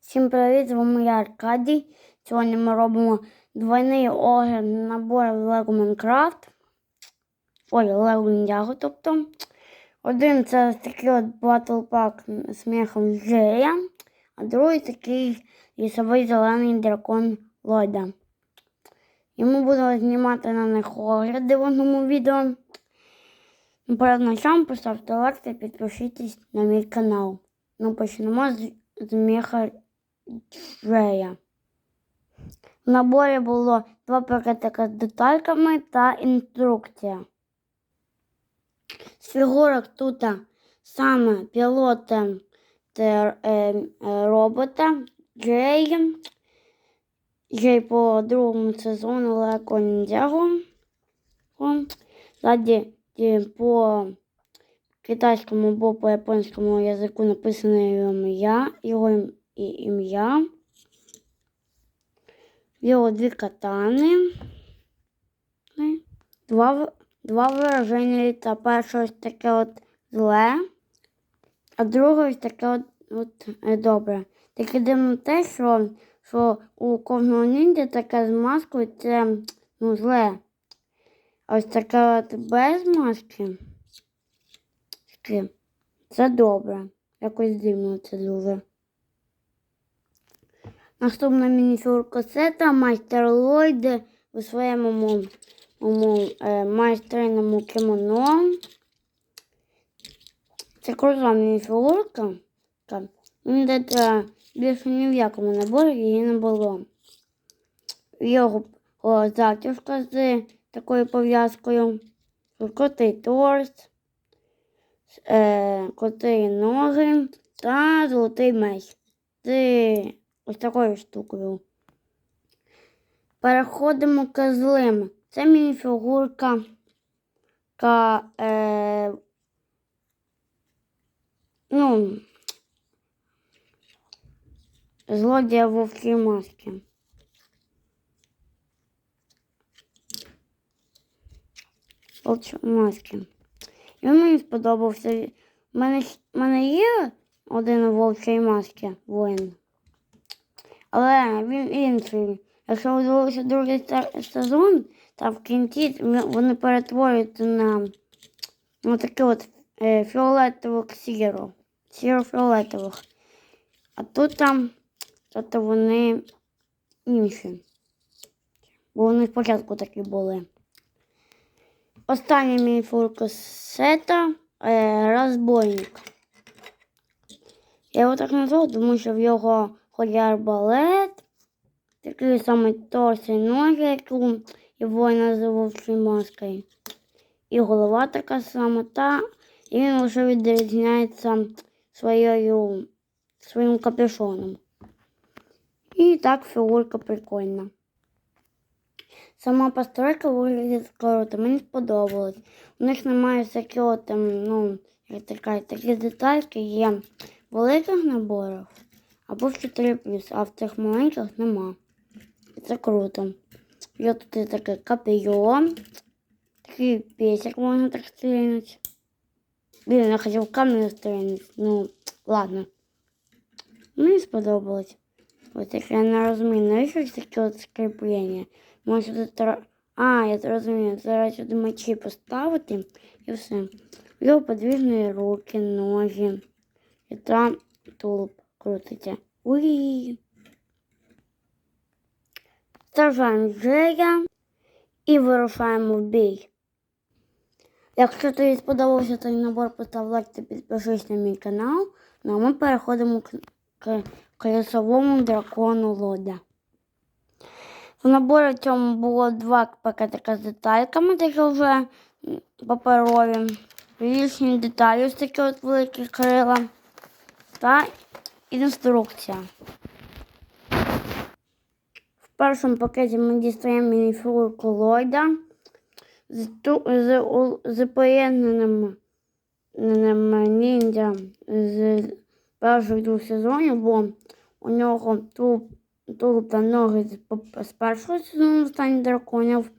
Всім привіт, з вами я Аркадій. Сьогодні ми робимо двойний огляд набору Lego Minecraft. Ой, Lego Ninjago, тобто. Один це такий от Battle Pack з мехом Джея, а другий такий лісовий зелений дракон Ллойда. І ми будемо знімати на них огляди в одному відео. Перед началом поставте лайк та підпишіться на мій канал. Ну, почнемо з, з меха Джея. В наборі було два пакетика з детальками та інструкція. З фігурок тут саме пілота та е, робота Джей. Джей по другому сезону Леко Ніндзяго. Ззаді по китайському або по японському язику написане його ім'я, його і- ім'я. Його дві катани. Два, два вираження літа. Перше ось таке от зле, а друге ось таке от, от е, добре. Таке дивно те, що, що у кожного ніндзя таке з маскою це ну, зле. А ось таке от без маски. Це добре. Якось дивно це дуже. Наступна мініфюрка сета майстер Ллойди у своєму е, майстерному кімоно. Це крута мініфюрка. Так. Більше ні в якому наборі її не було. Його затяжка з такою пов'язкою. Крутий торс, е, крутий ноги та золотий меч. З ось такою штукою. Переходимо к злим. Це мініфігурка ка, е, ну, злодія вовчої маски. Вовчої маски. Він мені сподобався. У мене, мене є один вовчої маски воїн. Але він інший. Якщо ви дивилися другий сезон, там в кінці вони перетворюються на, на таке от е, фіолетових сіро. Сіро-фіолетових. А тут там тобто вони інші. Бо вони спочатку такі були. Остання мініфурка сета е, розбойник. Я його так назвав, тому що в його арбалет, такий самий торс і ноги, як у і воїна з маскою. І голова така сама, та і він лише відрізняється своєю, своїм капюшоном. І так фігурка прикольна. Сама постройка виглядить круто, мені сподобалось. У них немає всяких от, там, ну, як така, такі детальки є в великих наборах або в 4 а в цих маленьких нема. Це круто. Є тут і таке копійон, такий песик можна так стрільнути. Блін, я хотів камінь стрільнути, ну, ладно. Мені сподобалось. Ось як я не розумію, навіщо таке от скріплення? Може тут... А, я зрозумію, зараз сюди мечі поставити і все. Його подвижні руки, ноги. І там тулуб крутиться. Уї. Сажаємо Джея і вирушаємо в бій. Якщо тобі сподобався цей набор, постав лайк та підпишись на мій канал. Ну а ми переходимо к, к, к дракону Лода. В наборі цьому було два пакетика з детальками, такі вже паперові. Річні деталі, ось такі от великі крила. Та інструкція. В першому пакеті ми дістаємо мініфігурку Ллойда з, з, з поєднаним ним ніндзя з перших двох сезонів, бо у нього тулуб, тулуб та ноги з першого сезону останніх драконів,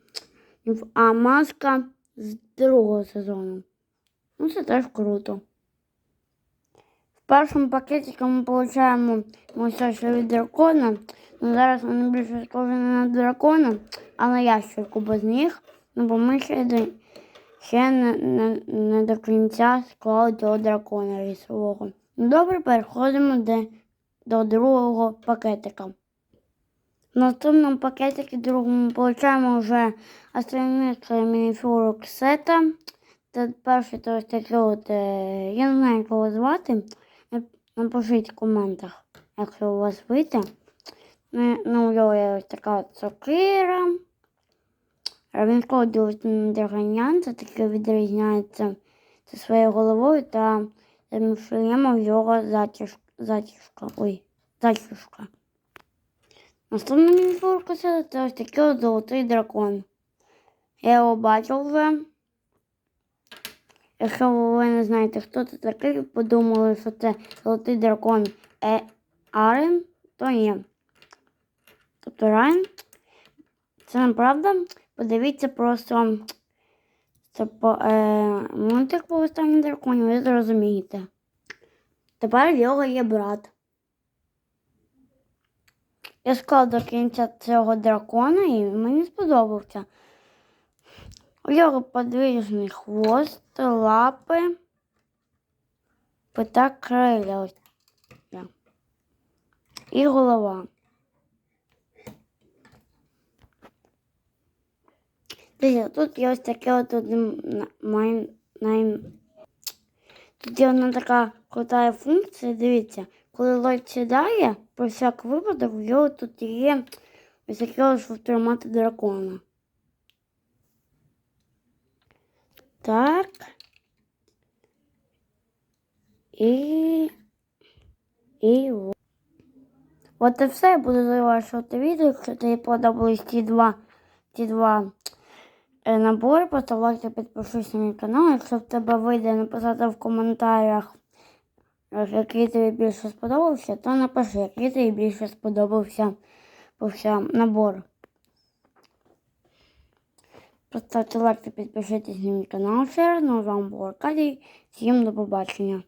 а маска з другого сезону. Ну, це теж круто. Першому пакеті ми отримуємо мусяші від дракона. Ну, зараз вони більше схожі на дракона, а на ящерку без них. Ну, бо ми ще, ще не, не, не до кінця склали цього дракона лісового. Ну, добре, переходимо до, до другого пакетика. В наступному пакетику другому получаємо вже астрономічну мініфюру ксета. Це перший то ось такий от, е, я не знаю, як його звати. Нап- Напишіть в коментах, якщо у вас вийде. Ну, ну, є ось така сокира. А Він ходить драганян, це таке відрізняється зі своєю головою та шлемом його затяжка. затяжка. Ой, затяжка. Наступна мініфурка це ось такий от золотий дракон. Я його бачив вже. Якщо ви не знаєте, хто це такий, подумали, що це золотий дракон е Арен, то ні. Тобто Райн. Це неправда. Подивіться просто це по, е, мультик по останній драконі, ви зрозумієте. Тепер в його є брат. Я склав до кінця цього дракона і мені сподобався. У нього подвижний хвост, лапи, та крилля. І голова. Дивіться, тут є ось таке от майн. Тут є одна така крута функція, дивіться, коли лойд сідає, про всяк випадок, в його тут є ось таке ось тримати дракона. Так. І. І от. От і все. Я буду завершувати відео. Якщо тобі подобались ті два, ті два е, набори, постав лайк та підпишись на мій канал. Якщо в тебе вийде написати в коментарях, е, який тобі більше сподобався, то напиши, який тобі більше сподобався набор. Поставте лайк та підпишитесь на мій канал ще раз. Ну, з був Аркадій. Всім до побачення.